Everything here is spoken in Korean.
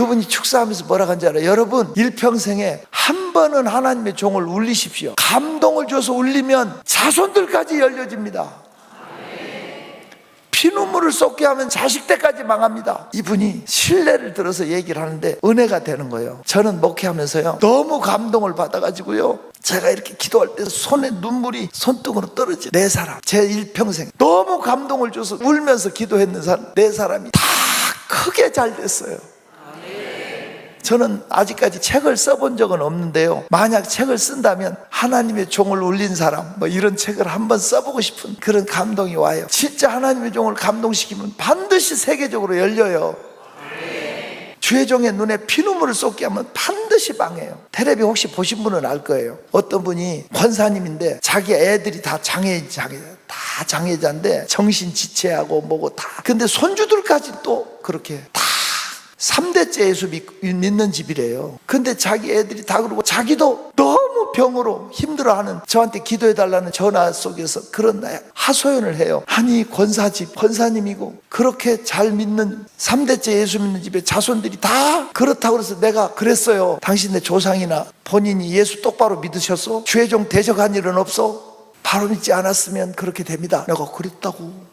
그분이 축사하면서 뭐라 한지 알아요? 여러분 일평생에 한 번은 하나님의 종을 울리십시오 감동을 줘서 울리면 자손들까지 열려집니다 피눈물을 쏟게 하면 자식 때까지 망합니다. 이분이 신뢰를 들어서 얘기를 하는데 은혜가 되는 거예요. 저는 목회하면서요. 너무 감동을 받아가지고요. 제가 이렇게 기도할 때 손에 눈물이 손등으로 떨어져. 네 사람. 제 일평생. 너무 감동을 줘서 울면서 기도했는 사람. 네 사람이 다 크게 잘 됐어요. 저는 아직까지 책을 써본 적은 없는데요. 만약 책을 쓴다면 하나님의 종을 울린 사람, 뭐 이런 책을 한번 써보고 싶은 그런 감동이 와요. 진짜 하나님의 종을 감동시키면 반드시 세계적으로 열려요. 주의 종의 눈에 피눈물을 쏟게 하면 반드시 망해요. 테레비 혹시 보신 분은 알 거예요. 어떤 분이 권사님인데 자기 애들이 다 장애, 장애, 다 장애자인데 정신 지체하고 뭐고 다. 근데 손주들까지 또 그렇게 다 3대째 예수 믿- 믿는 집이래요. 근데 자기 애들이 다 그러고 자기도 너무 병으로 힘들어하는 저한테 기도해 달라는 전화 속에서 그런 하소연을 해요. 아니 권사집 권사님이고 그렇게 잘 믿는 3대째 예수 믿는 집에 자손들이 다 그렇다고 그래서 내가 그랬어요. 당신네 조상이나 본인이 예수 똑바로 믿으셨어? 주의 종 대적한 일은 없어? 바로 믿지 않았으면 그렇게 됩니다. 내가 그랬다고.